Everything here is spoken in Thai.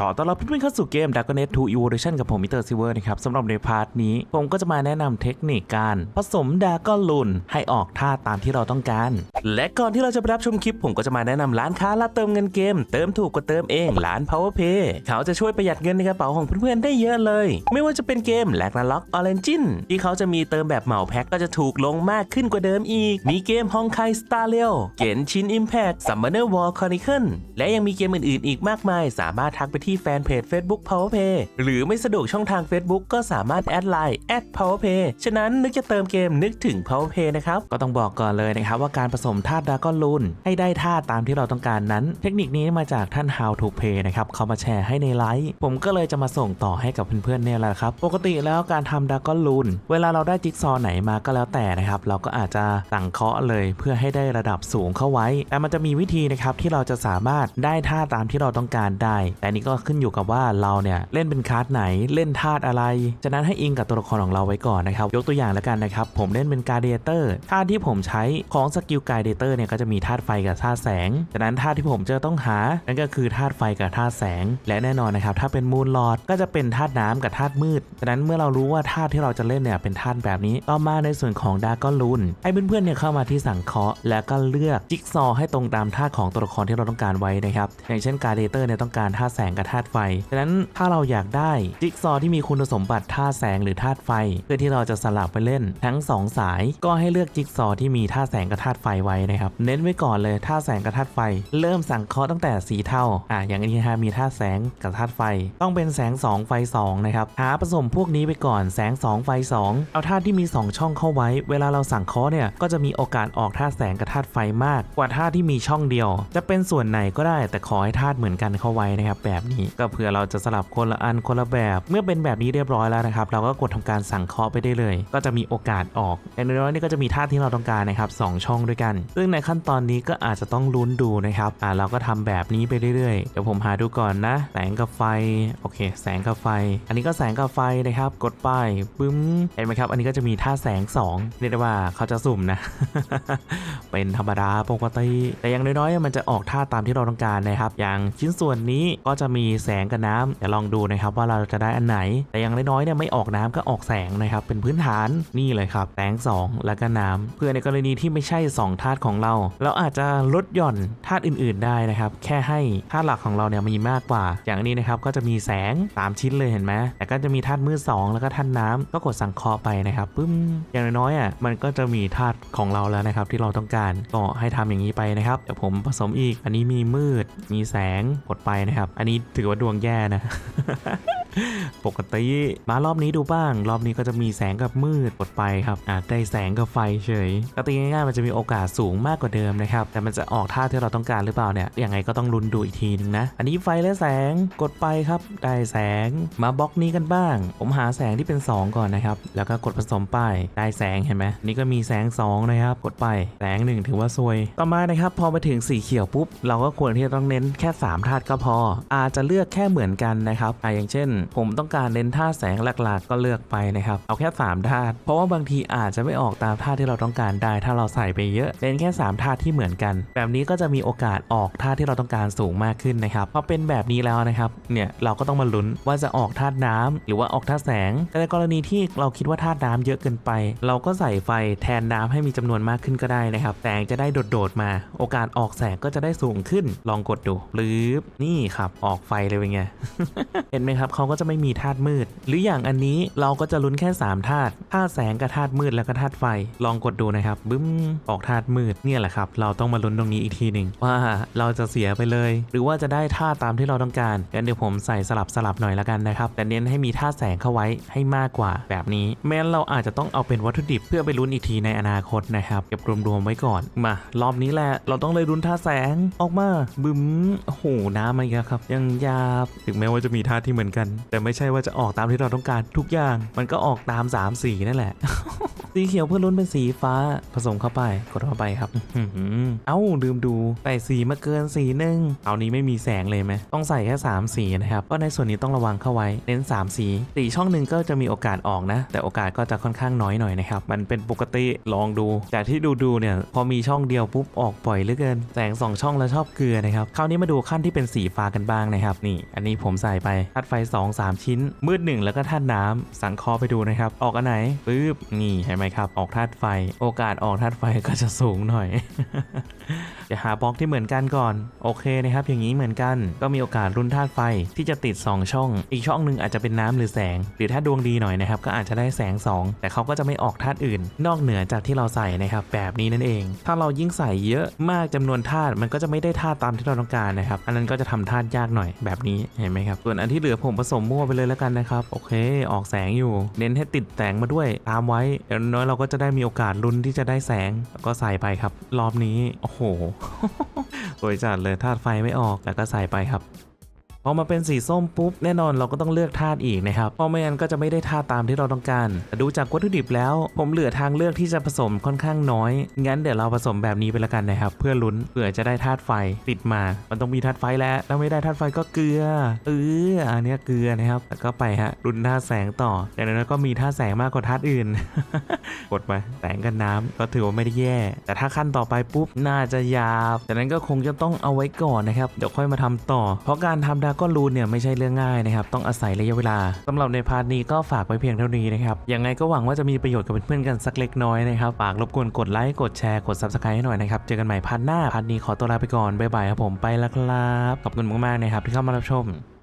ขอต้อนรับเพื่อนๆเข้าสู่เกม Dragon Age 2 Evolution กับผมมิเตอร์ซิเวอร์นะครับสำหรับในพาร์ทนี้ ผมก็จะมาแนะนำเทคนิคการผสมดาก้อนลุนให้ออกท่าตามที่เราต้องการ และก่อนที่เราจะไปรับชมคลิป ผมก็จะมาแนะนำร้านค้ารับเติมเงินเกม เติมถูกกว่าเติมเองร้าน PowerPay เขาจะช่วยประหยัดเงินในกระเป๋าของเพื่อนๆได้เยอะเลย ไม่ว่าจะเป็นเกมแลกนาล็อกออเรนจินที่เขาจะมีเติมแบบเหมาแพ็คก็จะถูกลงมากขึ้นกว่าเดิมอีก มีเกมฮองไคสตาร์เลียวเกนชินอิมแพคซัมเมอร์วอลคอนิเคิลและยังมีเกมอื่นๆ อีกมากมาย สามารถทักไปที่แฟนเพจ Facebook PowerPay หรือไม่สะดวกช่องทาง Facebook ก็สามารถแอดไลน์แอด PowerPay ฉะนั้นนึกจะเติมเกมนึกถึง PowerPay นะครับ ก็ต้องบอกก่อนเลยนะครับว่าการผสมธาตุดราก้อนลูนให้ได้ธาตุตามที่เราต้องการนั้น เทคนิคนี้มาจากท่าน How to Play นะครับเขามาแชร์ให้ในไลฟ์ผมก็เลยจะมาส่งต่อให้กับเพื่อนๆเนี่ยแหละครับปกติแล้วการทำดราก้อนลูนเวลาเราได้จิ๊กซอว์ไหนมาก็แล้วแต่นะครับเราก็อาจจะสั่งเคาะเลยเพื่อให้ได้ระดับสูงเข้าไว้แต่มันจะมีวิธีนะครับที่เราจะสามารถได้ท่าตามที่เราต้องการได้ แต่นี่ก็ขึ้นอยู่กับว่าเราเนี่ยเล่นเป็นคลาสไหนเล่นธาตุอะไรฉะนั้นให้อิงกับตัวละครของเราไว้ก่อนนะครับ ยกตัวอย่างแล้วกันนะครับ ผมเล่นเป็นการเดเตอร์ธาตุที่ผมใช้ของสกิลการเดเตอร์เนี่ยก็จะมีธาตุไฟกับธาตุแสงฉะนั้นธาตุที่ผมจะต้องหา นั่นก็คือธาตุไฟกับธาตุแสง และแน่นอนนะครับถ้าเป็นมูนลอดก็จะเป็นธาตุน้ำกับธาตุมืดฉะนั้นเมื่อเรารู้ว่าธาตุที่เราจะเล่นเนี่ยเป็นธาตุแบบนี้ต่อมาในส่วนของดาร์กอนลูนให้เพื่อนๆเนี่ยเข้ามาที่สังเคราะห์แล้วก็เลือกจิ๊กซอว์ให้ตรงตามธาตุของตัวละครที่เราต้องการไว้นะครับอย่างเช่นการเดเตอร์เนี่ยต้องการธาตุแสงกับธาตุไฟฉะนั้นถ้าเราอยากได้จิ๊กซอที่มีคุณสมบัติธาตุแสงหรือธาตุไฟ เพื่อที่เราจะสลับไปเล่นทั้ง 2 สาย ก็ให้เลือกจิ๊กซอที่มีธาตุแสงกับธาตุไฟไว้นะครับ เน้นไว้ก่อนเลยธาตุแสงกับธาตุไฟ เริ่มสังเคราะห์ตั้งแต่สีเทาอะอย่างนี้ฮะมีธาตุแสงกับธาตุไฟ ต้องเป็นแสง 2 ไฟ 2 นะครับหาผสมพวกนี้ไปก่อนแสง 2 ไฟ 2 เอาธาตุที่มี 2 ช่องเข้าไว้ เวลาเราสังเคราะห์เนี่ยก็จะมีโอกาสออกธาตุแสงกับธาตุไฟมาก กว่าธาตุที่มีช่องเดียว จะเป็นส่วนไหนก็ได้แต่ขอให้ธาตุเหมือนกันเข้าไว้นะครับแบบนี้ก็เผื่อเราจะสลับคนละอันคนละแบบ เมื่อเป็นแบบนี้เรียบร้อยแล้วนะครับ เราก็กดทำการสั่งเคราะห์ไปได้เลย ก็จะมีโอกาสออกอย่างน้อยนี่ก็จะมีธาที่เราต้องการนะครับสองช่องด้วยกัน ซึ่งในขั้นตอนนี้ก็อาจจะต้องลุ้นดูนะครับอ่าเราก็ทำแบบนี้ไปเรื่อยๆเดี๋ยวผมหาดูก่อนนะ แสงกับไฟโอเค แสงกับไฟ อันนี้ก็แสงกับไฟนะครับ กดป้ายปึ้มเห็นไหมครับ อันนี้ก็จะมีท่าแสง 2 เรียกได้ว่าเขาจะสุ่มนะ เป็นธรรมดาปกติ แต่อย่างน้อยๆ มันจะออกท่าตามที่เราต้องการนะครับ อย่างชิ้นส่วนนี้ก็จะมีีแสงกับน้ำเดี๋ยวลองดูนะครับว่าเราจะได้อันไหน แต่อย่างน้อยๆเนี่ยไม่ออกน้ำก็ออกแสงนะครับเป็นพื้นฐานนี่เลยครับแสง 2 แล้วก็น้ำเพื่อในกรณีที่ไม่ใช่2ธาตุของเรา เราอาจจะลดหย่อนธาตุอื่น ๆ ได้นะครับ แค่ให้ธาตุหลักของเราเนี่ยมีมากกว่า อย่างนี้นะครับก็จะมีแสง 3 ชิ้นเลยเห็นไหมแต่ก็จะมีธาตุมืด2แล้วก็ธาตุน้ำก็กดสังเคราะห์ไปนะครับปึ้มอย่างน้อยๆอะมันก็จะมีธาตุของเราแล้วนะครับที่เราต้องการก็ให้ทำอย่างนี้ไปนะครับเดี๋ยวผมผสมอีก อันนี้มีมืดมีแสงกดไปนะครับ อันนี้ถือว่าดวงแย่นะ ปกติมารอบนี้ดูบ้าง รอบนี้ก็จะมีแสงกับมืดกดไปครับอ่าได้แสงกับไฟเฉยก็ตีง่ายๆมันจะมีโอกาสสูงมากกว่าเดิมนะครับแต่มันจะออกท่าที่เราต้องการหรือเปล่าเนี่ยยังไงก็ต้องลุ้นดูอีกทีนึงนะ อันนี้ไฟและแสงกดไปครับ ได้แสงมาบล็อกนี้กันบ้าง ผมหาแสงที่เป็น 2 ก่อนนะครับ แล้วก็กดผสมไปได้แสงเห็นไหมนี่ก็มีแสง 2 นะครับ กดไปแสงหนึ่งถือว่าซวย ต่อมานะครับ พอมาถึงสีเขียวปุ๊บ เราก็ควรที่จะต้องเน้นแค่ 3 ธาตุก็พอ อาจจะเลือกแค่เหมือนกันนะครับอ่าอย่างเช่นผมต้องการเน้นธาแสงหลักๆ ก็เลือกไปนะครับ เอาแค่3ธาเพราะว่าบางทีอาจจะไม่ออกตามธาที่เราต้องการได้ ถ้าเราใส่ไปเยอะเน้นแค่3ธาที่เหมือนกัน แบบนี้ก็จะมีโอกาสออกธาที่เราต้องการสูงมากขึ้นนะครับพอเป็นแบบนี้แล้วนะครับเนี่ยเราก็ต้องมาลุ้นว่าจะออกธาน้ำหรือว่าออกธาแสงแต่ในกรณีที่เราคิดว่าธาน้ำเยอะเกินไป เราก็ใส่ไฟแทนน้ำให้มีจำนวนมากขึ้นก็ได้นะครับแสงจะได้โดดๆมา โอกาสออกแสงก็จะได้สูงขึ้น ลองกดดูหรือนี่ครับออกไฟเลยเป็นไงเห็นไหมครับเขาก็จะไม่มีธาตุมืด หรืออย่างอันนี้เราก็จะลุ้นแค่3ธาตุธาตุแสงกับธาตุมืดแล้วก็ธาตุไฟ ลองกดดูนะครับบึ้มออกธาตุมืดเนี่ยแหละครับ เราต้องมาลุ้นตรงนี้อีกทีหนึ่งว่าเราจะเสียไปเลย หรือว่าจะได้ธาตุตามที่เราต้องการงั้นเดี๋ยวผมใส่สลับสลับหน่อยละกันนะครับแต่เน้นให้มีธาตุแสงเข้าไว้ให้มากกว่า แบบนี้แม้เราอาจจะต้องเอาเป็นวัตถุดิบเพื่อไปลุ้นอีกทีในอนาคตนะครับเก็บรวมๆไว้ก่อนมารอบนี้แหละเราต้องเลยลุ้นธาตุแสงออกมาบึ้มโอ้โหน้ำมาอีกครับ ยังยาบถึงแม้ว่าจะมีธาตุที่เหมือนกันแต่ไม่ใช่ว่าจะออกตามที่เราต้องการทุกอย่าง มันก็ออกตาม3สีนั่นแหละ สีเขียวเพื่อลุ้นเป็นสีฟ้าผสมเข้าไปกดเข้าไปครับอื้อหือเอ้าลืมดูใส่สีมาเกินสีหนึ่งเอานี้ไม่มีแสงเลยไหมต้องใส่แค่ 3 สีนะครับก็ในส่วนนี้ต้องระวังเข้าไว้เน้น 3 สีสีช่องหนึ่งก็จะมีโอกาสออกนะ แต่โอกาสก็จะค่อนข้างน้อยหน่อยนะครับมันเป็นปกติลองดูจากที่ดูดูเนี่ยพอมีช่องเดียวปุ๊บออกปล่อยเหลือเกิน แสงสองช่องแล้วชอบเกลือนะครับคราวนี้มาดูขั้นที่เป็นสีฟ้ากันบ้างนะครับนี่ อันนี้ผมใส่ไปธาตุไฟ 2 3 ชิ้น มืดหนึ่งแล้วก็ธาตุน้ำสังคราะห์ไปดูนะครับออกอันไหนปึ๊บนี่เห็นไหมครับ ออกธาตุไฟ โอกาสออกธาตุไฟก็จะสูงหน่อย จะหาบล็อกที่เหมือนกันก่อน โอเคนะครับ อย่างนี้เหมือนกัน ก็มีโอกาสรุ่นธาตุไฟที่จะติด 2 ช่อง อีกช่องหนึ่งอาจจะเป็นน้ำหรือแสง หรือถ้าดวงดีหน่อยนะครับ ก็อาจจะได้แสง 2 แต่เขาก็จะไม่ออกธาตุอื่น นอกเหนือจากที่เราใส่นะครับแบบนี้นั่นเอง ถ้าเรายิ่งใส่เยอะมากจำนวนธาตุมันก็จะไม่ได้ธาตุตามที่เราต้องการนะครับ อันนั้นก็จะทำธาตุยากหน่อยแบบนี้เห็นไหมครับ ส่วนอันที่เหลือผมผสมมั่วไปเลยแล้วกันนะครับ โอเค ออกแสงอยู่ เน้นให้ติดแสงมาด้วยตามไว้อย่างน้อยเราก็จะได้มีโอกาสลุ้นที่จะได้แสงแล้วก็ใส่ไปครับ รอบนี้ โอ้โหสวยจัดเลยธาตุไฟไม่ออกแล้วก็ใส่ไปครับ พอมาเป็นสีส้มปุ๊บแน่นอนเราก็ต้องเลือกธาตุอีกนะครับเพราะไม่งั้นก็จะไม่ได้ธาตุตามที่เราต้องการแต่ดูจากวัตถุดิบแล้ว ผมเหลือทางเลือกที่จะผสมค่อนข้างน้อย งั้นเดี๋ยวเราผสมแบบนี้ไปละกันนะครับ เพื่อลุ้นเผื่อจะได้ธาตุไฟติดมา มันต้องมีธาตุไฟแล้วถ้าไม่ได้ธาตุไฟก็เกลือเอออันนี้เกลือนะครับแล้วก็ไปฮะลุ้นธาตุแสงต่อจากนั้นก็มีธาตุแสงมากกว่าธาตุอื่นกดไปแสงกันน้ำก็ถือว่าไม่ได้แย่ แต่ถ้าขั้นต่อไปปุ๊บน่าจะยาวจากนั้นก็คงจะต้องเอาไว้ก่อนนะครับเดี๋ยวค่อยมาทำต่อ เพราะการทำดาก็รูนเนี่ยไม่ใช่เรื่องง่ายนะครับต้องอาศัยระยะเวลาสำหรับในพาร์ทนี้ก็ฝากไว้เพียงเท่านี้นะครับยังไงก็หวังว่าจะมีประโยชน์กับเพื่อนๆกันสักเล็กน้อยนะครับฝากรบกวนกดไลค์กดแชร์กดซับสไครต์ให้หน่อยนะครับเจอกันใหม่พาร์ทหน้าพาร์ทนี้ขอตัวลาไปก่อนบ๊ายบายครับผมไปแล้วครับขอบคุณมากๆนะครับที่เข้ามารับชม